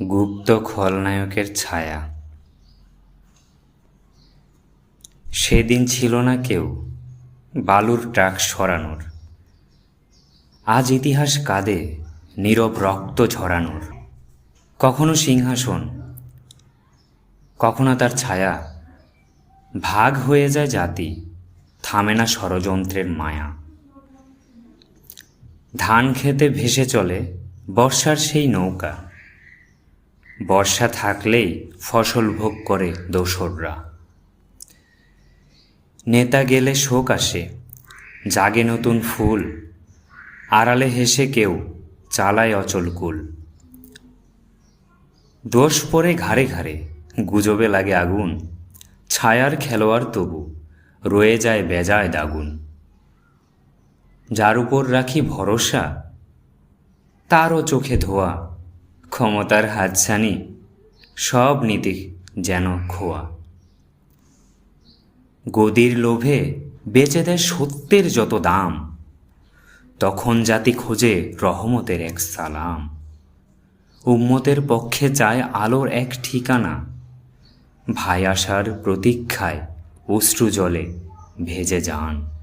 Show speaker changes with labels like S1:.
S1: গুপ্ত খলনায়কের ছায়া। সেদিন ছিল না কেউ বালুর ট্রাক সরানোর। আজ ইতিহাস কাঁদে নীরব রক্ত ঝরানোর। কখনো সিংহাসন, কখনো তার ছায়া। ভাগ হয়ে যায় জাতি, থামে না ষড়যন্ত্রের মায়া। ধান খেতে ভেসে চলে বর্ষার সেই নৌকা। বর্ষা থাকলেই ফসল ভোগ করে দোসররা। নেতা গেলে শোক আসে, জাগে নতুন ফুল, আড়ালে হেসে কেউ চালায় অচল কুল। দোষ পরে ঘাড়ে ঘাড়ে, গুজবে লাগে আগুন, ছায়ার খেলোয়াড় তবু, রয়ে যায় বেজায় দাগুন। যার উপর রাখি ভরসা, তারও চোখে ধোয়া ক্ষমতার হাতছানি, সব নীতি যেন খোয়া। গদির লোভে বেচে দেয় সত্যের যত দাম, তখন জাতি খোঁজে রহমতের এক সালাম। উম্মতের পক্ষে চায় আলোর এক ঠিকানা, ভাই আসার প্রতীক্ষায় অশ্রু জলে ভেজে যান।